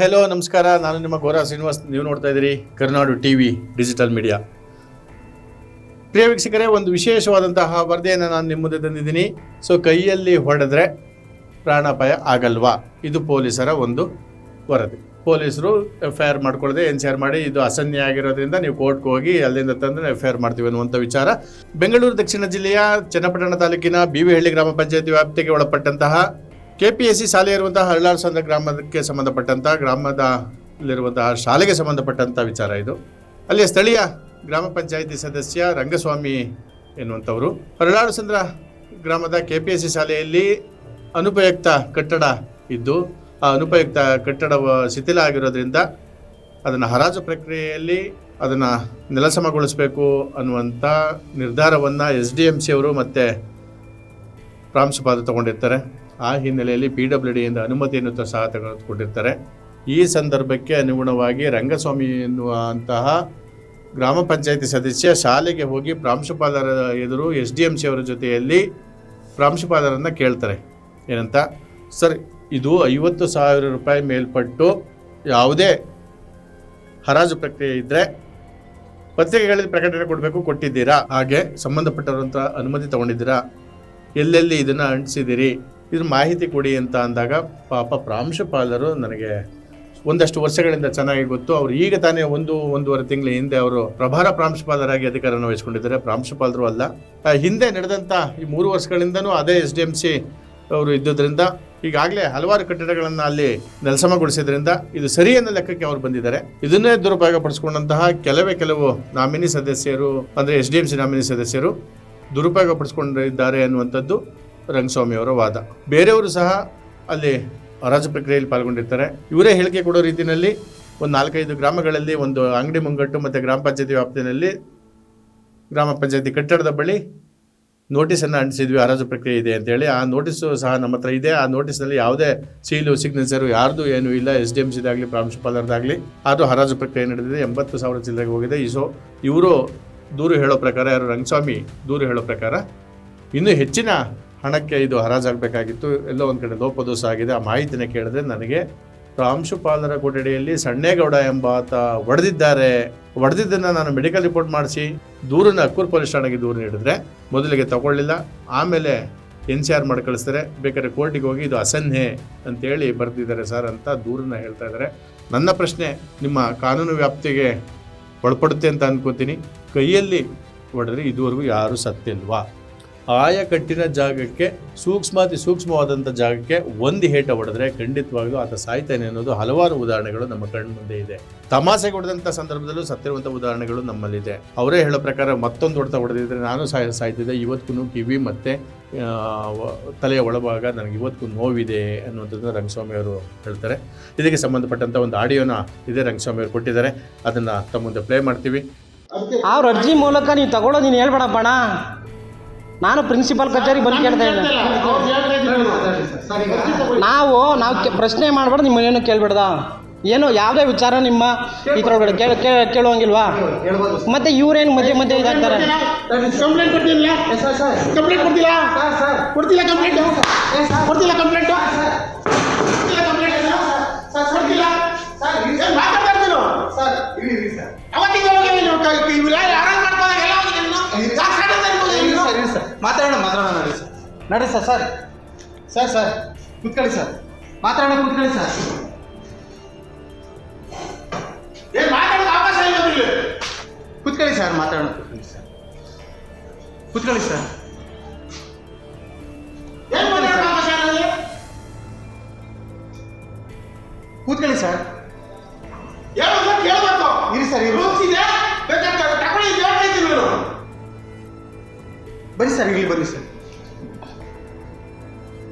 Hello ನಮಸ್ಕಾರ. ನಾನು ನಿಮ್ಮ ಗೋರಾ ಶ್ರೀನಿವಾಸ್. ನೀವು ನೋಡ್ತಾ ಇದ್ದೀರಿ Karnadu T V digital media. ಪ್ರಿಯ ವೀಕ್ಷಕರೇ, ಒಂದು ವಿಶೇಷವಾದಂತಹ ವರದಿಯನ್ನು ನಾನು ನಿಮ್ಮ ಮುಂದೆ ತಂದಿದ್ದೀನಿ. ಸೊ ಕೈಯಲ್ಲಿ ಹೊಡೆದ್ರೆ ಪ್ರಾಣಾಪಾಯ ಆಗಲ್ವಾ? ಇದು ಪೊಲೀಸರ ಒಂದು ವರದಿ. ಪೊಲೀಸರು ಎಫ್ ಐ ಆರ್ ಮಾಡ್ಕೊಳ್ಳದೆ ಎನ್ ಸಿ ಆರ್ ಮಾಡಿ, ಇದು ಅಸನ್ಯ ಆಗಿರೋದ್ರಿಂದ ನೀವು ಕೋರ್ಟ್ಗೆ ಹೋಗಿ ಅಲ್ಲಿಂದ ತಂದು ಎಫ್ ಐ ಆರ್ ಮಾಡ್ತೀವಿ ಅನ್ನುವಂಥ ವಿಚಾರ. ಬೆಂಗಳೂರು ದಕ್ಷಿಣ ಜಿಲ್ಲೆಯ ಚನ್ನಪಟ್ಟಣ ತಾಲೂಕಿನ ಬಿವಿಹಳ್ಳಿ ಗ್ರಾಮ ಪಂಚಾಯತಿ ವ್ಯಾಪ್ತಿಗೆ ಒಳಪಟ್ಟಂತಹ ಕೆಪಿಎಸ್ಸಿ ಶಾಲೆ ಇರುವಂತಹ ಸಂದ್ರ ಗ್ರಾಮಕ್ಕೆ ಸಂಬಂಧಪಟ್ಟಂತಹ ಗ್ರಾಮದಲ್ಲಿರುವಂತಹ ಶಾಲೆಗೆ ಸಂಬಂಧಪಟ್ಟಂಥ ವಿಚಾರ ಇದು. ಅಲ್ಲಿಯ ಸ್ಥಳೀಯ ಗ್ರಾಮ ಪಂಚಾಯಿತಿ ಸದಸ್ಯ ರಂಗಸ್ವಾಮಿ ಎನ್ನುವಂಥವರು. ಹರಳಾಳಸಂದ್ರ ಗ್ರಾಮದ ಕೆ ಪಿ ಎಸ್ ಸಿ ಶಾಲೆಯಲ್ಲಿ ಅನುಪಯುಕ್ತ ಕಟ್ಟಡ ಇದ್ದು, ಆ ಅನುಪಯುಕ್ತ ಕಟ್ಟಡ ಶಿಥಿಲ ಆಗಿರೋದ್ರಿಂದ ಅದನ್ನು ಹರಾಜು ಪ್ರಕ್ರಿಯೆಯಲ್ಲಿ ಅದನ್ನು ನೆಲಸಮಗೊಳಿಸಬೇಕು ಅನ್ನುವಂಥ ನಿರ್ಧಾರವನ್ನು ಎಸ್ ಡಿ ಎಂ ಸಿ ಅವರು ಮತ್ತು ಪ್ರಾಂಶುಪಾಲರು ತಗೊಂಡಿರ್ತಾರೆ. ಆ ಹಿನ್ನೆಲೆಯಲ್ಲಿ ಪಿ ಡಬ್ಲ್ಯೂ ಡಿಯಿಂದ ಅನುಮತಿಯನ್ನು ಸಹ ತೆಗೆದುಕೊಂಡಿರ್ತಾರೆ. ಈ ಸಂದರ್ಭಕ್ಕೆ ಅನುಗುಣವಾಗಿ ರಂಗಸ್ವಾಮಿ ಎನ್ನುವಂತಹ ಗ್ರಾಮ ಪಂಚಾಯತಿ ಸದಸ್ಯ ಶಾಲೆಗೆ ಹೋಗಿ ಪ್ರಾಂಶುಪಾಲರ ಎದುರು ಎಸ್ ಡಿ ಎಂ ಸಿ ಅವರ ಜೊತೆಯಲ್ಲಿ ಪ್ರಾಂಶುಪಾಲರನ್ನು ಕೇಳ್ತಾರೆ. ಏನಂತ? ಸರ್, ಇದು ಐವತ್ತು ಸಾವಿರ ರೂಪಾಯಿ ಮೇಲ್ಪಟ್ಟು ಯಾವುದೇ ಹರಾಜು ಪ್ರಕ್ರಿಯೆ ಇದ್ದರೆ ಪತ್ರಿಕೆಗಳಲ್ಲಿ ಪ್ರಕಟಣೆ ಕೊಡಬೇಕು, ಕೊಟ್ಟಿದ್ದೀರಾ? ಹಾಗೆ ಸಂಬಂಧಪಟ್ಟವರಂತ ಅನುಮತಿ ತಗೊಂಡಿದ್ದೀರಾ? ಎಲ್ಲೆಲ್ಲಿ ಇದನ್ನು ಅಂಟಿಸಿದಿರಿ ಇದ್ರ ಮಾಹಿತಿ ಕೊಡಿ ಅಂತ ಅಂದಾಗ ಪಾಪ ಪ್ರಾಂಶುಪಾಲರು ನನಗೆ ಒಂದಷ್ಟು ವರ್ಷಗಳಿಂದ ಚೆನ್ನಾಗಿ ಗೊತ್ತು. ಅವರು ಈಗ ತಾನೇ ಒಂದು, ಒಂದೂವರೆ ತಿಂಗಳ ಹಿಂದೆ ಅವರು ಪ್ರಭಾರ ಪ್ರಾಂಶುಪಾಲರಾಗಿ ಅಧಿಕಾರವನ್ನು ವಹಿಸ್ಕೊಂಡಿದ್ದಾರೆ. ಪ್ರಾಂಶುಪಾಲರು ಅಲ್ಲ. ಹಿಂದೆ ನಡೆದಂಥ ಈ ಮೂರು ವರ್ಷಗಳಿಂದನೂ ಅದೇ ಎಸ್ ಡಿ ಎಂ ಸಿ ಅವರು ಇದ್ದುದರಿಂದ ಈಗಾಗಲೇ ಹಲವಾರು ಕಟ್ಟಡಗಳನ್ನು ಅಲ್ಲಿ ನೆಲಸಮಗೊಳಿಸಿದ್ರಿಂದ ಇದು ಸರಿ ಅನ್ನೋ ಲೆಕ್ಕಕ್ಕೆ ಅವರು ಬಂದಿದ್ದಾರೆ. ಇದನ್ನೇ ದುರುಪಯೋಗ ಪಡಿಸ್ಕೊಂಡಂತಹ ಕೆಲವೇ ಕೆಲವು ನಾಮಿನಿ ಸದಸ್ಯರು, ಅಂದರೆ S D M C nominee ಸದಸ್ಯರು ದುರುಪಯೋಗ ಪಡಿಸ್ಕೊಂಡಿದ್ದಾರೆ ಅನ್ನುವಂಥದ್ದು ರಂಗಸ್ವಾಮಿ ಅವರ ವಾದ. ಬೇರೆಯವರು ಸಹ ಅಲ್ಲಿ ಹರಾಜು ಪ್ರಕ್ರಿಯೆಯಲ್ಲಿ ಪಾಲ್ಗೊಂಡಿರ್ತಾರೆ. ಇವರೇ ಹೇಳಿಕೆ ಕೊಡೋ ರೀತಿಯಲ್ಲಿ ಒಂದು ನಾಲ್ಕೈದು ಗ್ರಾಮಗಳಲ್ಲಿ ಒಂದು ಅಂಗಡಿ ಮುಂಗಟ್ಟು ಮತ್ತು ಗ್ರಾಮ ಪಂಚಾಯತಿ ವ್ಯಾಪ್ತಿಯಲ್ಲಿ ಗ್ರಾಮ ಪಂಚಾಯತಿ ಕಟ್ಟಡದ ಬಳಿ ನೋಟಿಸನ್ನು ಅಂಟಿಸಿದ್ವಿ ಹರಾಜು ಪ್ರಕ್ರಿಯೆ ಇದೆ ಅಂತೇಳಿ. ಆ ನೋಟಿಸು ಸಹ ನಮ್ಮ ಹತ್ರ ಇದೆ. ಆ ನೋಟಿಸ್ನಲ್ಲಿ ಯಾವುದೇ ಸೀಲು, ಸಿಗ್ನೇಚರು ಯಾರ್ದು ಏನೂ ಇಲ್ಲ. ಎಸ್ ಡಿ ಎಂ ಸಿದಾಗಲಿ ಪ್ರಾಂಶುಪಾಲರದಾಗಲಿ ಅದು ಹರಾಜು ಪ್ರಕ್ರಿಯೆ ನಡೆದಿದೆ. ಎಂಬತ್ತು ಸಾವಿರ ಚಿಲ್ಲರೆಗೆ ಹೋಗಿದೆ. ಈ ಸೊ, ಇವರು ದೂರು ಹೇಳೋ ಪ್ರಕಾರ, ಯಾರು ರಂಗಸ್ವಾಮಿ ದೂರು ಹೇಳೋ ಪ್ರಕಾರ ಇನ್ನೂ ಹೆಚ್ಚಿನ ಹಣಕ್ಕೆ ಇದು ಹರಾಜಾಗಬೇಕಾಗಿತ್ತು. ಎಲ್ಲೋ ಒಂದು ಕಡೆ ಲೋಪದೋಷ ಆಗಿದೆ. ಆ ಮಾಹಿತಿನ ಕೇಳಿದ್ರೆ ನನಗೆ ಪ್ರಾಂಶುಪಾಲರ ಕೊಠಡಿಯಲ್ಲಿ ಸಣ್ಣೇಗೌಡ ಎಂಬಾತ ಹೊಡೆದಿದ್ದಾರೆ ಒಡೆದಿದ್ದನ್ನು ನಾನು ಮೆಡಿಕಲ್ ರಿಪೋರ್ಟ್ ಮಾಡಿಸಿ ದೂರನ್ನ ಅಕ್ಕೂರು ಪೊಲೀಸ್ ಠಾಣೆಗೆ ದೂರು ನೀಡಿದ್ರೆ ಮೊದಲಿಗೆ ತಗೊಳ್ಳಿಲ್ಲ. ಆಮೇಲೆ ಎನ್ ಸಿ ಆರ್ ಮಾಡಿ ಕಳಿಸ್ತಾರೆ. ಬೇಕಾದ್ರೆ ಕೋರ್ಟಿಗೆ ಹೋಗಿ ಇದು ಅಸನ್ಹೆ ಅಂತೇಳಿ ಬರೆದಿದ್ದಾರೆ ಸರ್ ಅಂತ ದೂರನ್ನ ಹೇಳ್ತಾ ಇದ್ದಾರೆ. ನನ್ನ ಪ್ರಶ್ನೆ, ನಿಮ್ಮ ಕಾನೂನು ವ್ಯಾಪ್ತಿಗೆ ಒಳಪಡುತ್ತೆ ಅಂತ ಅನ್ಕೋತೀನಿ. ಕೈಯಲ್ಲಿ ಹೊಡೆದ್ರೆ ಇದುವರೆಗೂ ಯಾರೂ ಸತ್ತಿಲ್ವಾ ಆಯಕಟ್ಟಿನ ಜಾಗಕ್ಕೆ ಸೂಕ್ಷ್ಮಾತಿ ಸೂಕ್ಷ್ಮವಾದಂಥ ಜಾಗಕ್ಕೆ ಒಂದು ಹೇಟ ಹೊಡೆದ್ರೆ ಖಂಡಿತವಾಗ್ಲೂ ಆತ ಸಾಯ್ತಾನೆ ಅನ್ನೋದು ಹಲವಾರು ಉದಾಹರಣೆಗಳು ನಮ್ಮ ಕಣ್ಣು ಮುಂದೆ ಇದೆ. ತಮಾಷೆ ಹೊಡೆದಂಥ ಸಂದರ್ಭದಲ್ಲೂ ಸತ್ತಿರುವಂಥ ಉದಾಹರಣೆಗಳು ನಮ್ಮಲ್ಲಿದೆ. ಅವರೇ ಹೇಳೋ ಪ್ರಕಾರ ಮತ್ತೊಂದು ಹೊಡೆತ ಹೊಡೆದಿದ್ರೆ ನಾನು ಸಾಯ ಸಾಯ್ತಿದ್ದೆ, ಇವತ್ತಿಗೂ ಕಿವಿ ಮತ್ತು ತಲೆಯ ಒಳಭಾಗ ನನಗೆ ಇವತ್ತು ನೋವಿದೆ ಅನ್ನುವಂಥದ್ದನ್ನು ರಂಗಸ್ವಾಮಿ ಅವರು ಹೇಳ್ತಾರೆ. ಇದಕ್ಕೆ ಸಂಬಂಧಪಟ್ಟಂಥ ಒಂದು ಆಡಿಯೋನ ಇದೇ ರಂಗಸ್ವಾಮಿ ಅವರು ಕೊಟ್ಟಿದ್ದಾರೆ. ಅದನ್ನು ತಮ್ಮ ಮುಂದೆ ಪ್ಲೇ ಮಾಡ್ತೀವಿ. ಅವ್ರ ಅರ್ಜಿ ಮೂಲಕ ನೀವು ತಗೊಳ್ಳೋ ನೀನು ಹೇಳ್ಬೇಡಪ್ಪಣ ನಾನು ಪ್ರಿನ್ಸಿಪಾಲ್ ಕಚೇರಿ ಬಂದು ಕೇಳ್ತಾ ಇದ್ದೆ ನಾವು ನಾವು ಪ್ರಶ್ನೆ ನಿಮ್ಮ ಏನು ಕೇಳ್ಬಿಡ್ದ? ಏನು ಯಾವುದೇ ವಿಚಾರ ನಿಮ್ಮ ಇದ್ರೊಳಗಡೆ ಕೇಳ ಕೇಳ ಕೇಳುವಂಗಿಲ್ವಾ? ಮತ್ತೆ ಇವ್ರೇನು ಮಧ್ಯೆ ಮಧ್ಯೆ ಇದಾಗ್ತಾರೆ? ಕಂಪ್ಲೇಂಟ್ ಕೊಡ್ತಿಲ್ಲ? ಕಂಪ್ಲೇಂಟ್ ಕೊಡ್ತಿಲ್ಲ? ಕೊಡ್ತಿಲ್ಲ ಕಂಪ್ಲೇಂಟ್? ಕೊಡ್ತಿಲ್ಲ ಕಂಪ್ಲೇಂಟ್? ಕೊಡ್ತಿಲ್ಲ ಕಂಪ್ಲೇಂಟ್ ಕೊಡ್ತಿಲ್ಲ ಏನ್ ಮಾತಾಡ್ತಾ ಇರ್ತೀರೋ? ಅವತ್ತಿಗೆ ಹೋಗಿ ನೀನು ಕ- ಕ- ಇವ್ರು ಯಾರು ಆರಾಮ್ ಮಾಡ್ಕೊಂಡಾಗ ಎಲ್ಲ ಹೋಗಿ ನೀನು ಸಾಕ್ಷಾತ್ ಇರ್ಬೋದು ನೀನು. ಮಾತಾಡೋಣ ಮಾತಾಡೋಣ ನಡಿ ಸರ್. ನಡಿ ಸರ್ ಸರ್. Sir sir. ಕುತ್ಕೊಳ್ಳಿ ಸರ್. ಮಾತಾಡೋಣ, ಕುತ್ಕೊಳ್ಳಿ ಸರ್. ಏನ್ ಮಾತಾಡೋದು ಅವಕಾಶ ಇಲ್ಲ ಕುತ್ಕೊಳ್ಳಿ ಸರ್, ಮಾತಾಡೋಣ, ಕುತ್ಕೊಳ್ಳಿ ಸರ್. ಕುತ್ಕೊಳ್ಳಿ ಸರ್? ಕೂತ್ಕೊಳ್ಳಿ ಸರ್. ಸರ್ ಇಲ್ಲಿ ಬನ್ನಿ ಸರ್.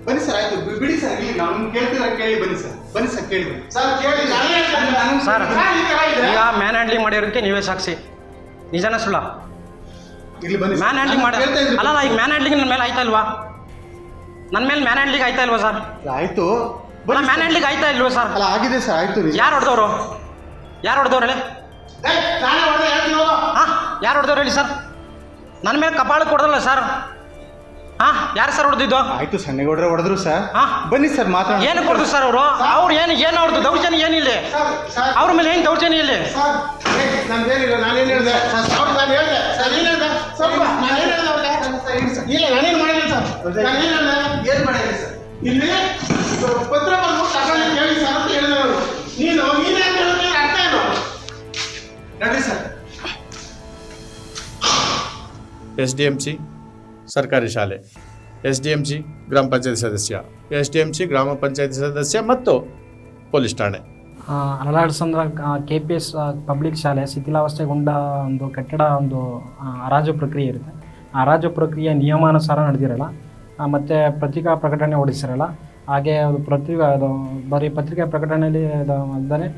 ಬನ್ನಿ ಸರ್ ಆಯ್ತು. ಬಿಡಿ ಸರ್ ಇಲ್ಲಿ ನಾವು ಕೇಳ್ತಿದ್ರೆ ಕೇಳಿ ಬನ್ನಿ ಸರ್. ಬನ್ನಿ ಸರ್ ಕೇಳಿ ಬನ್ನಿ. ಸರ್ ಕೇಳಿ ನಾನು- ಸರ್ ಸರ್, ಈ ತರ ಇದೆ. ಈಗ ಮ್ಯಾನ್ ಹ್ಯಾಂಡ್ಲಿಂಗ್ ಮಾಡಿರೋದಕ್ಕೆ ನೀವೇ ಸಾಕ್ಷಿ. ನಿಜಾನ ಸುಳ್ಳ? ಇಲ್ಲಿ ಬನ್ನಿ ಮ್ಯಾನ್ ಹ್ಯಾಂಡ್ಲಿಂಗ್ ಮಾಡಿ ನಾನು ಅಲ್ಲ ಈಗ ಮ್ಯಾನ್ ಹ್ಯಾಂಡ್ಲಿಂಗ್ ನನ್ನ ಮೇಲೆ ಆಯ್ತಾ ಇಲ್ವಾ? ನನ್ನ ಮೇಲೆ ಮ್ಯಾನ್ ಹ್ಯಾಂಡ್ಲಿಂಗ್ ಆಯ್ತಾ ಇಲ್ವಾ ಸರ್? ಆಯ್ತು. ಅಲ್ಲ ಮ್ಯಾನ್. ಹ್ಯಾಂಡ್ಲಿಂಗ್ ಆಯ್ತಾ ಇಲ್ವಾ ಸರ್? ಅಲ್ಲ ಆಗಿದೆ ಸರ್ ಆಯ್ತು ಯಾರು ಹೊಡೆದವರು? ಯಾರು ಹೊಡೆದವ್ರು ಹೇಳಿ? ನಾನೇ ಯಾರು ಹೊಡೆದವ್ರು ಹೇಳಿ ಸರ್? ನನ್ನ ಮೇಲೆ ಕಪಾಳ ಕೊಡೋದಲ್ಲ ಸರ್? ಹಾಂ ಯಾರು ಸರ್ ಹೊಡೆದಿದ್ದು? ಆಯ್ತು ಸಣ್ಣಗೌಡ್ರೆ ಹೊಡೆದ್ರು ಸರ್. ಹಾ? ಬನ್ನಿ ಸರ್ ಮಾತ್ರ ಏನು ಕೊಡ್ದು ಸರ್ ಅವರು? ಅವ್ರು ಏನು ಏನು ಅವ್ರದ್ದು? ದೌರ್ಜನ್ಯ ಏನಿಲ್ಲ? Sir sir. ಅವ್ರ ಮೇಲೆ ಏನು ದೌರ್ಜನ್ಯ ಇಲ್ಲ? ನಾನೇನು ಹೇಳಿದೆ? ಸರ್ ನಾನು ಹೇಳಿದೆ. ನಾನು ಏನು ಹೇಳಿದೆ ಸ್ವಲ್ಪ ನಾನೇನು ಹೇಳಿದೆ ಅವ್ರಿಗೆ? ಇಲ್ಲ ನಾನೇನು ಮಾಡಿಲ್ಲ ಸರ್. ನಾನೇನು ಹೇಳಿದೆ? ಏನ್ ಸರ್. ಇಲ್ಲಿ ಪತ್ರ ಬಂದು ತಗೊಳ್ಳಿ ಕೇಳಿ ಸರ್ ಅಂತ ನೀನು ನೀನೇ ಹೇಳಿದ್ರೆ ಅರ್ಥ ಏನು? ನಡ್ರಿ sir. S D M C ಸರ್ಕಾರಿ ಶಾಲೆ ಎಸ್ ಡಿ ಎಂ ಸಿ ಗ್ರಾಮ ಪಂಚಾಯತಿ ಸದಸ್ಯ ಎಸ್ ಡಿ ಎಂ ಸಿ ಗ್ರಾಮ ಪಂಚಾಯತಿ ಸದಸ್ಯ ಮತ್ತು ಪೊಲೀಸ್ ಠಾಣೆ. Alaladsandra K P S public ಶಾಲೆ ಶಿಥಿಲಾವಸ್ಥೆಗೊಂಡ ಒಂದು ಕಟ್ಟಡ, ಒಂದು ಹರಾಜು ಪ್ರಕ್ರಿಯೆ ಇರುತ್ತೆ. ಹರಾಜು ಪ್ರಕ್ರಿಯೆ ನಿಯಮಾನುಸಾರ ನಡೆದಿರಲ್ಲ. ಮತ್ತು ಪತ್ರಿಕಾ ಪ್ರಕಟಣೆ ಹೊಡಿಸಿರಲ್ಲ ಹಾಗೆ ಅದು ಪತ್ರಿಕಾ, ಅದು ಬರೀ ಪತ್ರಿಕಾ ಪ್ರಕಟಣೆಯಲ್ಲಿ ಅಲ್ಲದೆ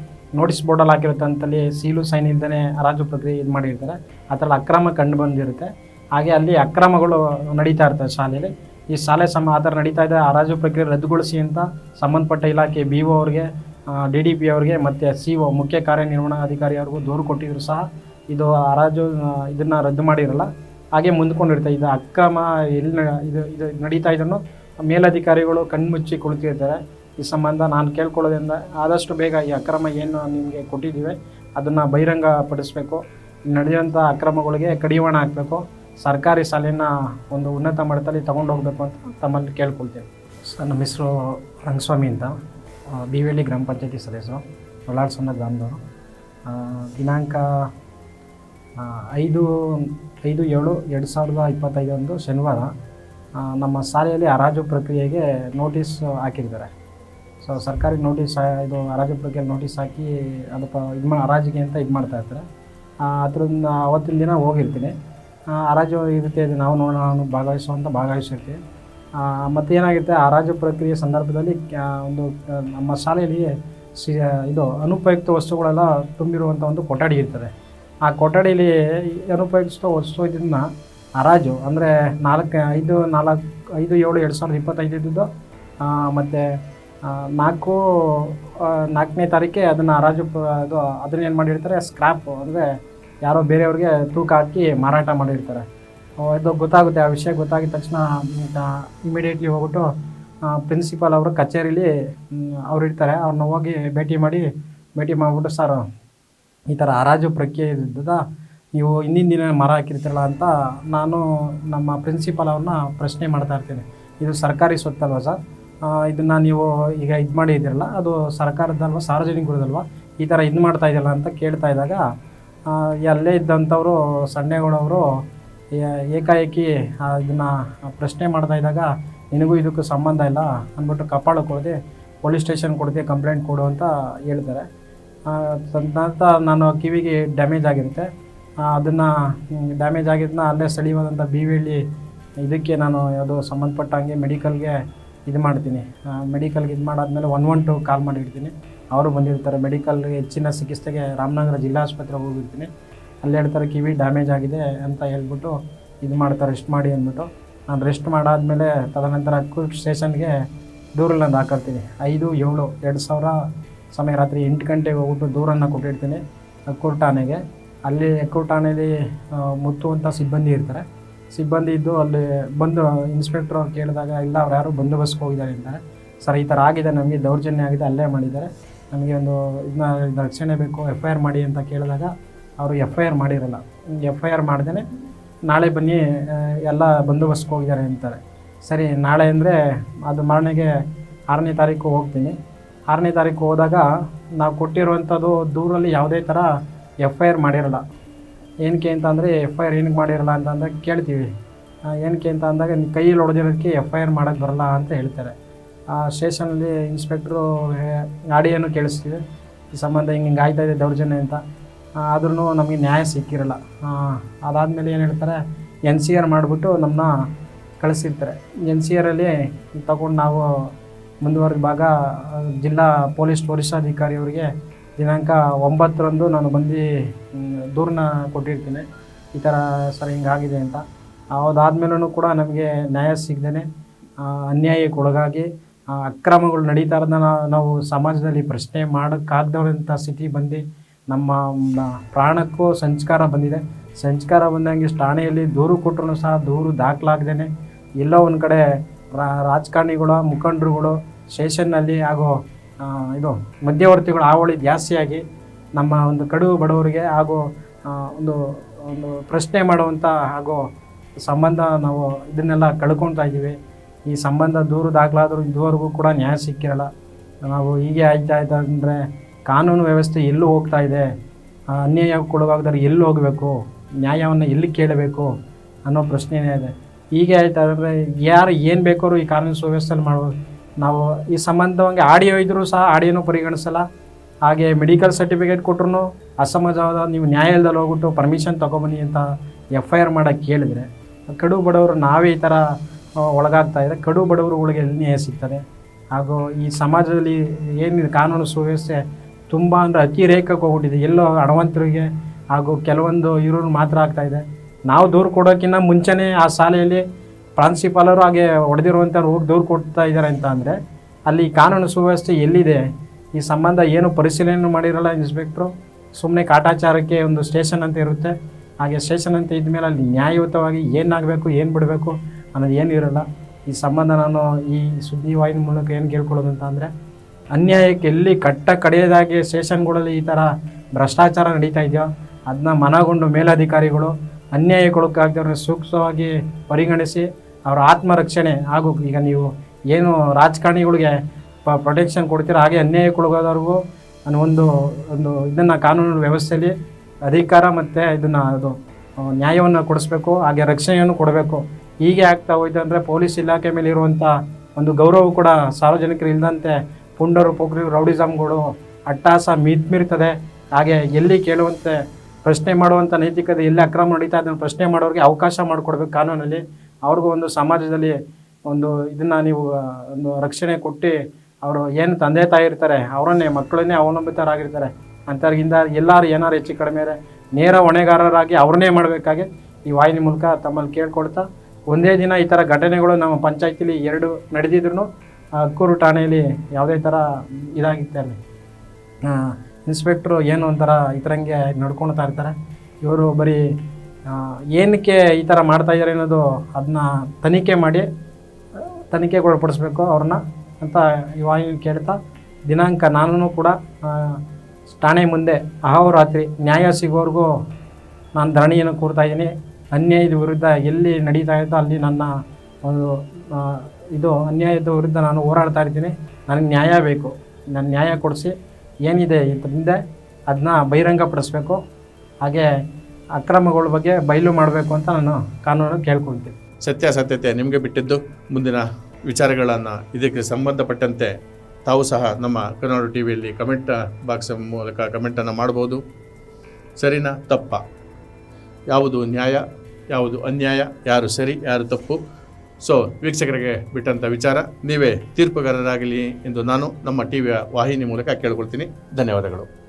ನೋಟಿಸ್ ಬೋರ್ಡಲ್ಲಿ ಹಾಕಿರುತ್ತೆ ಅಂತಲ್ಲಿ ಸೀಲು ಸೈನ್ ಇಲ್ದೇ ಹರಾಜು ಪ್ರಕ್ರಿಯೆ ಇದು ಮಾಡಿರ್ತಾರೆ ಆ ಥರ ಅಕ್ರಮ ಕಂಡು ಬಂದಿರುತ್ತೆ. ಹಾಗೆ ಅಲ್ಲಿ ಅಕ್ರಮಗಳು ನಡೀತಾ ಇರ್ತವೆ ಶಾಲೆಯಲ್ಲಿ. ಈ ಶಾಲೆ ಸಮ ಆ ಥರ ನಡೀತಾ ಇದೆ. ಹರಾಜು ಪ್ರಕ್ರಿಯೆ ರದ್ದುಗೊಳಿಸಿ ಅಂತ ಸಂಬಂಧಪಟ್ಟ ಇಲಾಖೆ ಬಿ ಒ ಅವ್ರಿಗೆ ಡಿ ಡಿ ಪಿ ಅವ್ರಿಗೆ ಮತ್ತು ಸಿ ಒ ಮುಖ್ಯ ಕಾರ್ಯನಿರ್ವಹಣಾಧಿಕಾರಿ ಅವ್ರಿಗೂ ದೂರು ಕೊಟ್ಟಿದ್ರು ಸಹ. ಇದು ಹರಾಜು ಇದನ್ನು ರದ್ದು ಮಾಡಿರಲ್ಲ. ಹಾಗೆ ಮುಂದ್ಕೊಂಡಿರ್ತದೆ ಇದು. ಅಕ್ರಮ ಎಲ್ಲಿ ಇದು ಇದು ನಡೀತಾ ಇದನ್ನು ಮೇಲಧಿಕಾರಿಗಳು ಕಣ್ಮುಚ್ಚಿ ಕುಳಿತಿರ್ತಾರೆ. ಈ ಸಂಬಂಧ ನಾನು ಕೇಳ್ಕೊಳ್ಳೋದ್ರಿಂದ ಆದಷ್ಟು ಬೇಗ ಈ ಅಕ್ರಮ ಏನು ನಿಮಗೆ ಕೊಟ್ಟಿದ್ದೀವಿ, ಅದನ್ನು ಬಹಿರಂಗ ಪಡಿಸ್ಬೇಕು ನಡೆಯುವಂಥ ಅಕ್ರಮಗಳಿಗೆ ಕಡಿವಾಣ ಹಾಕಬೇಕು. ಸರ್ಕಾರಿ ಶಾಲೆನ ಒಂದು ಉನ್ನತ ಮಟ್ಟದಲ್ಲಿ ತಗೊಂಡು ಹೋಗಬೇಕು ಅಂತ ತಮ್ಮಲ್ಲಿ ಕೇಳ್ಕೊಳ್ತೇವೆ. ಸರ್, ನಮ್ಮ ಹೆಸರು ರಂಗಸ್ವಾಮಿ ಅಂತ. ಬಿ ಗ್ರಾಮ ಪಂಚಾಯತಿ ಸದಸ್ಯರು ಒಳ್ಳಾಡ್ಸಂದ ಗ್ರಾಮದವರು. ದಿನಾಂಕ ಐದು ಐದು, ಏಳು, ಎರಡು ಸಾವಿರದ ಇಪ್ಪತ್ತೈದೊಂದು ಶನಿವಾರ ನಮ್ಮ ಶಾಲೆಯಲ್ಲಿ ಹರಾಜು ಪ್ರಕ್ರಿಯೆಗೆ ನೋಟಿಸ್ ಹಾಕಿರ್ತಾರೆ ಸೊ, ಸರ್ಕಾರಿ ನೋಟಿಸ್, ಇದು ಹರಾಜು ಪ್ರಕ್ರಿಯೆ ನೋಟಿಸ್ ಹಾಕಿ ಅದಪ್ಪ ಇದು ಹರಾಜಿಗೆ ಅಂತ ಇದು ಮಾಡ್ತಾ ಇರ್ತಾರೆ. ಅದರಿಂದ ಅವತ್ತಿನ ದಿನ ಹೋಗಿರ್ತೀನಿ. ಹರಾಜು ಅದು ನಾವು ನೋಡೋಣ ಭಾಗವಹಿಸುವಂಥ ಭಾಗವಹಿಸುತ್ತೆ ಮತ್ತೆ ಏನಾಗುತ್ತೆ ಹರಾಜು ಪ್ರಕ್ರಿಯೆ ಸಂದರ್ಭದಲ್ಲಿ ಒಂದು ನಮ್ಮ ಶಾಲೆಯಲ್ಲಿ ಸಿ ಇದು ಅನುಪಯುಕ್ತ ವಸ್ತುಗಳೆಲ್ಲ ತುಂಬಿರುವಂಥ ಒಂದು ಕೊಠಡಿ ಇರ್ತದೆ. ಆ ಕೊಠಡಿಯಲ್ಲಿ ಅನುಪಯುಕ್ತ ವಸ್ತು ಇದನ್ನ ಹರಾಜು, ಅಂದರೆ ನಾಲ್ಕು, ಐದು ನಾಲ್ಕು, ಐದು, ಏಳು, ಎರಡು ಸಾವಿರದ ಇಪ್ಪತ್ತೈದು ಇದ್ದಿದ್ದು ಮತ್ತು ನಾಲ್ಕು ನಾಲ್ಕನೇ ತಾರೀಕೆ ಅದನ್ನು ಹರಾಜು ಅದು, ಅದನ್ನ ಏನು ಮಾಡಿರ್ತಾರೆ ಸ್ಕ್ರ್ಯಾಪ್ ಅಂದರೆ ಯಾರೋ ಬೇರೆಯವ್ರಿಗೆ ತೂಕ ಹಾಕಿ ಮಾರಾಟ ಮಾಡಿರ್ತಾರೆ. ಇದು ಗೊತ್ತಾಗುತ್ತೆ, ಆ ವಿಷಯ ಗೊತ್ತಾಗಿದ ತಕ್ಷಣ ಇಮಿಡಿಯೇಟ್ಲಿ ಹೋಗ್ಬಿಟ್ಟು ಪ್ರಿನ್ಸಿಪಾಲ್ ಅವರು ಕಚೇರಿಲಿ ಅವ್ರು ಇರ್ತಾರೆ. ಅವ್ರನ್ನ ಹೋಗಿ ಭೇಟಿ ಮಾಡಿ, ಭೇಟಿ ಮಾಡಿಬಿಟ್ಟು, ಸರ್, ಈ ಥರ ಹರಾಜು ಪ್ರಕ್ರಿಯೆ ಇದ್ದದ ನೀವು ಹಿಂದಿನ ದಿನ ಮರ ಹಾಕಿರ್ತೀರಲ್ಲ ಅಂತ ನಾನು ನಮ್ಮ ಪ್ರಿನ್ಸಿಪಾಲ್ ಅವ್ರನ್ನ ಪ್ರಶ್ನೆ ಮಾಡ್ತಾ ಇರ್ತೀನಿ. ಇದು ಸರ್ಕಾರಿ ಸ್ವತ್ತಲ್ವ ಸರ್? ಇದನ್ನು ನೀವು ಈಗ ಇದು ಮಾಡಿದ್ದೀರಲ್ಲ, ಅದು ಸರ್ಕಾರದಲ್ವ ಸಾರ್ವಜನಿಕರದಲ್ವ ಈ ಥರ ಇದು ಮಾಡ್ತಾ ಇದೆಯಲ್ಲ ಅಂತ ಕೇಳ್ತಾ ಇದ್ದಾಗ ಅಲ್ಲೇ ಇದ್ದಂಥವರು ಸಣ್ಣೇಗೌಡವರು ಏಕಾಏಕಿ ಇದನ್ನು ಪ್ರಶ್ನೆ ಮಾಡ್ತಾ ಇದ್ದಾಗ, ನಿನಗೂ ಇದಕ್ಕೂ ಸಂಬಂಧ ಇಲ್ಲ ಅಂದ್ಬಿಟ್ಟು ಕಪಾಳಕ್ಕೆ ಕೊಡದೆ ಪೊಲೀಸ್ ಸ್ಟೇಷನ್ ಕೊಡದೆ ಕಂಪ್ಲೇಂಟ್ ಕೊಡು ಅಂತ ಹೇಳ್ತಾರೆ. ತದನಂತರ ನಾನು ಕಿವಿಗೆ ಡ್ಯಾಮೇಜ್ ಆಗಿರುತ್ತೆ. ಅದನ್ನು ಡ್ಯಾಮೇಜ್ ಆಗಿದ್ದನ್ನ ಅಲ್ಲೇ ಸ್ಥಳೀಯವಾದಂಥ ಬಿ ವಿ ಇದಕ್ಕೆ ನಾನು ಯಾವುದೋ ಸಂಬಂಧಪಟ್ಟಂಗೆ ಮೆಡಿಕಲ್ಗೆ ಇದು ಮಾಡ್ತೀನಿ. ಮೆಡಿಕಲ್ಗೆ ಇದು ಮಾಡಾದ್ಮೇಲೆ ಒನ್ ಒನ್ ಟು ಕಾಲ್ ಮಾಡಿರ್ತೀನಿ ಅವರು ಬಂದಿರ್ತಾರೆ. ಮೆಡಿಕಲ್ ಹೆಚ್ಚಿನ ಚಿಕಿತ್ಸೆಗೆ ರಾಮನಗರ ಜಿಲ್ಲಾ ಆಸ್ಪತ್ರೆಗೆ ಹೋಗಿರ್ತೀನಿ. ಅಲ್ಲಿ ಹೇಳ್ತಾರೆ, ಕಿವಿ ಡ್ಯಾಮೇಜ್ ಆಗಿದೆ ಅಂತ ಹೇಳ್ಬಿಟ್ಟು ಇದು ಮಾಡ್ತಾರೆ ರೆಸ್ಟ್ ಮಾಡಿ ಅಂದ್ಬಿಟ್ಟು. ನಾನು ರೆಸ್ಟ್ ಮಾಡಾದಮೇಲೆ ತದನಂತರ ಕೂರ್ಗ್ ಸ್ಟೇಷನ್ಗೆ ದೂರಲ್ಲಿ ನಾನು ಹಾಕಿರ್ತೀನಿ. ಐದು, ಏಳು, ಎರಡು ಸಾವಿರ ಸಮಯ ರಾತ್ರಿ ಎಂಟು ಗಂಟೆಗೆ ಹೋಗ್ಬಿಟ್ಟು ದೂರನ್ನು ಕೊಟ್ಟಿರ್ತೀನಿ. ಅಕ್ಕೂರು ಠಾಣೆಗೆ ಅಲ್ಲಿ ಅಕ್ಕೂರು ಠಾಣೆಯಲ್ಲಿ ಮುತ್ತು ಅಂತ ಸಿಬ್ಬಂದಿ ಇರ್ತಾರೆ. ಸಿಬ್ಬಂದಿ ಇದ್ದು ಅಲ್ಲಿ ಬಂದು ಇನ್ಸ್ಪೆಕ್ಟ್ರ್ ಅವ್ರು ಕೇಳಿದಾಗ, ಇಲ್ಲ, ಅವ್ರು ಯಾರು ಬಂದೋಬಸ್ಗೆ ಹೋಗಿದ್ದಾರೆ ಅಂತಾರೆ. ಸರ್, ಈ ಥರ ಆಗಿದೆ, ನಮಗೆ ದೌರ್ಜನ್ಯ ಆಗಿದೆ, ಅಲ್ಲೇ ಮಾಡಿದ್ದಾರೆ. ನಮಗೆ ಒಂದು ಇದನ್ನ ರಕ್ಷಣೆ ಬೇಕು ಎಫ್ ಐ ಆರ್ ಮಾಡಿ ಅಂತ ಕೇಳಿದಾಗ ಅವರು ಎಫ್ ಐ ಆರ್ ಮಾಡಿರಲ್ಲ. ಎಫ್ ಐ ಆರ್ ಮಾಡ್ದೇ ನಾಳೆ ಬನ್ನಿ ಎಲ್ಲ ಬಂದೋಬಸ್ತ್ಗೆ ಹೋಗಿದ್ದಾರೆ ಅಂತಾರೆ. ಸರಿ, ನಾಳೆ ಅಂದರೆ ಅದು ಮಾರನೆಗೆ ಆರನೇ ತಾರೀಕು ಹೋಗ್ತೀನಿ. ಆರನೇ ತಾರೀಕು ಹೋದಾಗ ನಾವು ಕೊಟ್ಟಿರುವಂಥದ್ದು ದೂರಲ್ಲಿ ಯಾವುದೇ ಥರ ಎಫ್ ಐ ಆರ್ ಮಾಡಿರಲ್ಲ. ಏನಕ್ಕೆ ಅಂತ ಅಂದರೆ ಎಫ್ ಐ ಆರ್ ಏನಕ್ಕೆ ಮಾಡಿರಲ್ಲ ಅಂತಂದಾಗ ಕೇಳ್ತೀವಿ. ಏನಕ್ಕೆ ಅಂತ ಅಂದಾಗ ನಿಮ್ಮ ಕೈಯಲ್ಲಿ ಹೊಡೆದಿರೋದಕ್ಕೆ ಎಫ್ ಐ ಆರ್ ಮಾಡೋಕ್ಕೆ ಬರಲ್ಲ ಅಂತ ಹೇಳ್ತಾರೆ. ಸ್ಟೇಷನಲ್ಲಿ ಇನ್ಸ್ಪೆಕ್ಟ್ರು ಗಾಡಿಯನ್ನು ಕೇಳಿಸ್ತೀವಿ ಈ ಸಂಬಂಧ ಹಿಂಗೆ ಹಿಂಗೆ ಆಯ್ತಾ ಇದೆ ದೌರ್ಜನ್ಯ ಅಂತ. ಆದ್ರೂ ನಮಗೆ ನ್ಯಾಯ ಸಿಕ್ಕಿರಲ್ಲ. ಅದಾದಮೇಲೆ ಏನು ಹೇಳ್ತಾರೆ ಎನ್ ಸಿ ಆರ್ ಮಾಡಿಬಿಟ್ಟು ನಮ್ಮನ್ನ ಕಳಿಸಿರ್ತಾರೆ. ಎನ್ ಸಿ ಆರಲ್ಲಿ ತಗೊಂಡು ನಾವು ಮುಂದುವರೆದ ಭಾಗ ಜಿಲ್ಲಾ ಪೊಲೀಸ್ ವರಿಷ್ಠಾಧಿಕಾರಿ ಅವರಿಗೆ ದಿನಾಂಕ ಒಂಬತ್ತರಂದು ನಾನು ಬಂದು ದೂರನ್ನ ಕೊಟ್ಟಿರ್ತೀನಿ. ಈ ಥರ ಸರ್ ಹಿಂಗಾಗಿದೆ ಅಂತ. ಅದಾದ್ಮೇಲೂ ಕೂಡ ನಮಗೆ ನ್ಯಾಯ ಸಿಗ್ದೇ ಅನ್ಯಾಯಕ್ಕೆ ಒಳಗಾಗಿ ಆ, ಅಕ್ರಮಗಳು ನಡೀತಾ ಇರೋದನ್ನ ನಾವು ಸಮಾಜದಲ್ಲಿ ಪ್ರಶ್ನೆ ಮಾಡೋಕ್ಕಾಗ್ದವಂಥ ಸ್ಥಿತಿ ಬಂದು ನಮ್ಮ ಪ್ರಾಣಕ್ಕೂ ಸಂಸ್ಕಾರ ಬಂದಿದೆ. ಸಂಸ್ಕಾರ ಬಂದಂಗೆ ಠಾಣೆಯಲ್ಲಿ ದೂರು ಕೊಟ್ಟರು ಸಹ ದೂರು ದಾಖಲಾಗ್ದೇ ಎಲ್ಲೋ ಒಂದು ಕಡೆ ರಾಜಕಾರಣಿಗಳು, ಮುಖಂಡರುಗಳು ಸ್ಟೇಷನ್ನಲ್ಲಿ ಹಾಗೂ ಇದು ಮಧ್ಯವರ್ತಿಗಳು ಹಾವಳಿ ಜಾಸ್ತಿಯಾಗಿ ನಮ್ಮ ಒಂದು ಕಡು ಬಡವರಿಗೆ ಹಾಗೂ ಒಂದು ಒಂದು ಪ್ರಶ್ನೆ ಮಾಡುವಂಥ ಹಾಗೂ ಸಂಬಂಧ ನಾವು ಇದನ್ನೆಲ್ಲ ಕಳ್ಕೊತಾ ಇದ್ದೀವಿ. ಈ ಸಂಬಂಧ ದೂರು ದಾಖಲಾದರೂ ಇದುವರೆಗೂ ಕೂಡ ನ್ಯಾಯ ಸಿಕ್ಕಿರಲ್ಲ. ನಾವು ಹೀಗೆ ಆಯ್ತಾ ಅಂದರೆ ಕಾನೂನು ವ್ಯವಸ್ಥೆ ಎಲ್ಲೂ ಹೋಗ್ತಾ ಇದೆ. ಅನ್ಯಾಯ ಕೊಡುವಾಗದ್ರೆ ಎಲ್ಲಿ ಹೋಗಬೇಕು? ನ್ಯಾಯವನ್ನು ಎಲ್ಲಿ ಕೇಳಬೇಕು ಅನ್ನೋ ಪ್ರಶ್ನೆನೇ ಇದೆ. ಹೀಗೆ ಆಯ್ತಾ ಅಂದರೆ ಯಾರು ಏನು ಬೇಕಾದ್ರೂ ಈ ಕಾನೂನು ಸುವ್ಯವಸ್ಥೆಯಲ್ಲಿ ಮಾಡ್ಬೋದು ನಾವು ಈ ಸಂಬಂಧವಾಗಿ ಆಡಿಯೋ ಇದ್ದರೂ ಸಹ ಆಡಿಯೋನೂ ಪರಿಗಣಿಸಲ್ಲ. ಹಾಗೆ ಮೆಡಿಕಲ್ ಸರ್ಟಿಫಿಕೇಟ್ ಕೊಟ್ರು ಅಸಮಾಜವಾದ ನೀವು ನ್ಯಾಯಾಲಯದಲ್ಲಿ ಹೋಗ್ಬಿಟ್ಟು ಪರ್ಮಿಷನ್ ತೊಗೊಬನ್ನಿ ಅಂತ ಎಫ್ ಐ ಆರ್ ಮಾಡೋಕ್ಕೆ ಕೇಳಿದ್ರೆ ಕಡು ಬಡವರು ನಾವೇ ಈ ಥರ ಒಳಗಾಗ್ತಾ ಇದೆ. ಕಡು ಬಡವರುಗಳಿಗೆ ನ್ಯಾಯ ಸಿಗ್ತದೆ? ಹಾಗೂ ಈ ಸಮಾಜದಲ್ಲಿ ಏನಿದೆ? ಕಾನೂನು ಸುವ್ಯವಸ್ಥೆ ತುಂಬ ಅಂದರೆ ಅತಿರೇಕಕ್ಕೆ ಹೋಗ್ಬಿಟ್ಟಿದೆ. ಎಲ್ಲೋ ಹಣವಂತರಿಗೆ ಹಾಗೂ ಕೆಲವೊಂದು ಇರೋರು ಮಾತ್ರ ಆಗ್ತಾ ಇದೆ. ನಾವು ದೂರು ಕೊಡೋಕ್ಕಿಂತ ಮುಂಚೆನೇ ಆ ಶಾಲೆಯಲ್ಲಿ ಪ್ರಾಂಶುಪಾಲರು ಹಾಗೆ ಹೊಡೆದಿರುವಂಥವ್ರು ಹೋಗಿ ದೂರು ಕೊಡ್ತಾ ಇದ್ದಾರೆ ಅಂತ ಅಂದರೆ, ಅಲ್ಲಿ ಕಾನೂನು ಸುವ್ಯವಸ್ಥೆ ಎಲ್ಲಿದೆ? ಈ ಸಂಬಂಧ ಏನು ಪರಿಶೀಲನೆ ಮಾಡಿರಲ್ಲ ಇನ್ಸ್ಪೆಕ್ಟ್ರು ಸುಮ್ಮನೆ ಕಾಟಾಚಾರಕ್ಕೆ ಒಂದು ಸ್ಟೇಷನ್ ಅಂತ ಇರುತ್ತೆ. ಹಾಗೆ ಸ್ಟೇಷನ್ ಅಂತ ಇದ್ಮೇಲೆ ಅಲ್ಲಿ ನ್ಯಾಯಯುತವಾಗಿ ಏನಾಗಬೇಕು, ಏನು ಬಿಡಬೇಕು? ಅನ್ನೋದು ಏನೂ ಇರಲ್ಲ. ಈ ಸಂಬಂಧ ನಾನು ಈ ಸುದ್ದಿ ವಾಹಿನಿ ಮೂಲಕ ಏನು ಕೇಳ್ಕೊಳ್ಳೋದು ಅಂತ ಅಂದರೆ, ಅನ್ಯಾಯಕ್ಕೆ ಎಲ್ಲಿ ಕಟ್ಟ ಕಡೆಯದಾಗಿ ಸ್ಟೇಷನ್ಗಳಲ್ಲಿ ಈ ಥರ ಭ್ರಷ್ಟಾಚಾರ ನಡೀತಾ ಇದೆಯೋ ಅದನ್ನ ಮನಗೊಂಡು ಮೇಲಧಿಕಾರಿಗಳು ಅನ್ಯಾಯಕ್ಕೊಳಗಾಗ್ದವ್ರನ್ನ ಸೂಕ್ಷ್ಮವಾಗಿ ಪರಿಗಣಿಸಿ ಅವರ ಆತ್ಮರಕ್ಷಣೆ ಹಾಗೂ ಈಗ ನೀವು ಏನು ರಾಜಕಾರಣಿಗಳಿಗೆ ಪ್ರೊಟೆಕ್ಷನ್ ಕೊಡ್ತೀರ ಹಾಗೆ ಅನ್ಯಾಯಕ್ಕೊಳಗಾದವ್ರಿಗೂ ನಾನು ಒಂದು ಒಂದು ಇದನ್ನು ಕಾನೂನು ವ್ಯವಸ್ಥೆಯಲ್ಲಿ ಅಧಿಕಾರ ಮತ್ತು ಇದನ್ನು ಅದು, ನ್ಯಾಯವನ್ನು ಕೊಡಿಸ್ಬೇಕು, ಹಾಗೆ ರಕ್ಷಣೆಯನ್ನು ಕೊಡಬೇಕು. ಹೀಗೆ ಆಗ್ತಾ ಹೋಯ್ತು ಅಂದರೆ ಪೊಲೀಸ್ ಇಲಾಖೆ ಮೇಲೆ ಇರುವಂಥ ಒಂದು ಗೌರವ ಕೂಡ ಸಾರ್ವಜನಿಕರು ಇಲ್ಲದಂತೆ ಪುಂಡರು ಪೊಗರು ರೌಡಿಸಮ್ಗಳು ಅಟ್ಟಾಸ ಮೀರ್ತದೆ. ಹಾಗೆ ಎಲ್ಲಿ ಕೇಳುವಂತೆ ಪ್ರಶ್ನೆ ಮಾಡುವಂಥ ನೈತಿಕತೆ, ಎಲ್ಲಿ ಅಕ್ರಮ ನಡೀತಾ ಅದನ್ನು ಪ್ರಶ್ನೆ ಮಾಡೋರಿಗೆ ಅವಕಾಶ ಮಾಡಿಕೊಡ್ಬೇಕು ಕಾನೂನಲ್ಲಿ. ಅವ್ರಿಗೂ ಒಂದು ಸಮಾಜದಲ್ಲಿ ಒಂದು ಇದನ್ನು ನೀವು ಒಂದು ರಕ್ಷಣೆ ಕೊಟ್ಟು ಅವರು ಏನು ತಂದೆ ತಾಯಿ ಇರ್ತಾರೆ, ಅವರನ್ನೇ, ಮಕ್ಕಳನ್ನೇ ಅವಲಂಬಿತರಾಗಿರ್ತಾರೆ. ಅಂಥವ್ರಿಗಿಂದ ಎಲ್ಲರೂ ಏನಾರು ಹೆಚ್ಚು ಕಡಿಮೆ ನೇರ ಹೊಣೆಗಾರರಾಗಿ ಅವ್ರನ್ನೇ ಮಾಡಬೇಕಾಗಿ ಈ ವಾಹಿನಿ ಮೂಲಕ ತಮ್ಮಲ್ಲಿ ಕೇಳ್ಕೊಳ್ತಾ ಒಂದೇ ದಿನ ಈ ಥರ ಘಟನೆಗಳು ನಮ್ಮ ಪಂಚಾಯತಿಲಿ ಎರಡು ನಡೆದಿದ್ರು ಅಕ್ಕೂರು ಠಾಣೆಯಲ್ಲಿ ಯಾವುದೇ ಥರ ಇದಾಗಿತ್ತೆ ಅಲ್ಲಿ ಇನ್ಸ್ಪೆಕ್ಟ್ರು ಏನು ಒಂಥರ ಈ ಥರಂಗೆ ನಡ್ಕೊಳ್ತಾ ಇರ್ತಾರೆ. ಇವರು ಬರೀ ಏನಕ್ಕೆ ಈ ಥರ ಮಾಡ್ತಾ ಇದ್ದಾರೆ ಅನ್ನೋದು ಅದನ್ನ ತನಿಖೆ ಮಾಡಿ, ತನಿಖೆಗೊಳಪಡಿಸ್ಬೇಕು ಅವ್ರನ್ನ ಅಂತ ಇವಾಗ ಕೇಳ್ತಾ, ದಿನಾಂಕ ನಾನು ಕೂಡ ಠಾಣೆ ಮುಂದೆ ಅಹೋರಾತ್ರಿ ನ್ಯಾಯ ಸಿಗೋವರೆಗೂ ನಾನು ಧರಣಿಯನ್ನು ಕೂರ್ತಾ ಇದ್ದೀನಿ. ಅನ್ಯಾಯದ ವಿರುದ್ಧ ಎಲ್ಲಿ ನಡೀತಾ ಇದ್ದೋ ಅಲ್ಲಿ ನನ್ನ ಒಂದು ಇದು ಅನ್ಯಾಯದ ವಿರುದ್ಧ ನಾನು ಹೋರಾಡ್ತಾ ಇರ್ತೀನಿ. ನನಗೆ ನ್ಯಾಯ ಬೇಕು. ನನ್ನ ನ್ಯಾಯ ಕೊಡಿಸಿ. ಏನಿದೆ ಇದರಿಂದ ಅದನ್ನ ಬಹಿರಂಗಪಡಿಸ್ಬೇಕು. ಹಾಗೆ ಅಕ್ರಮಗಳ ಬಗ್ಗೆ ಬಯಲು ಮಾಡಬೇಕು ಅಂತ ನಾನು ಕಾನೂನು ಕೇಳ್ಕೊಳ್ತೀನಿ. ಸತ್ಯಾಸತ್ಯತೆ ನಿಮಗೆ ಬಿಟ್ಟಿದ್ದು. ಮುಂದಿನ ವಿಚಾರಗಳನ್ನು ಇದಕ್ಕೆ ಸಂಬಂಧಪಟ್ಟಂತೆ ತಾವು ಸಹ ನಮ್ಮ ಕನ್ನಡ ಟಿ ವಿಯಲ್ಲಿ ಕಮೆಂಟ್ ಬಾಕ್ಸ್ ಮೂಲಕ ಕಮೆಂಟನ್ನು ಮಾಡ್ಬೋದು. ಸರಿನಾ? ತಪ್ಪ? ಯಾವುದು ನ್ಯಾಯ? ಯಾವುದು ಅನ್ಯಾಯ, ಯಾರು ಸರಿ, ಯಾರು ತಪ್ಪು? ಸೊ ವೀಕ್ಷಕರಿಗೆ ಬಿಟ್ಟಂಥ ವಿಚಾರ, ನೀವೇ ತೀರ್ಪುಗಾರರಾಗಲಿ ಎಂದು ನಾನು ನಮ್ಮ ಟಿ ವಿಯ ವಾಹಿನಿ ಮೂಲಕ ಕೇಳ್ಕೊಳ್ತೀನಿ. ಧನ್ಯವಾದಗಳು.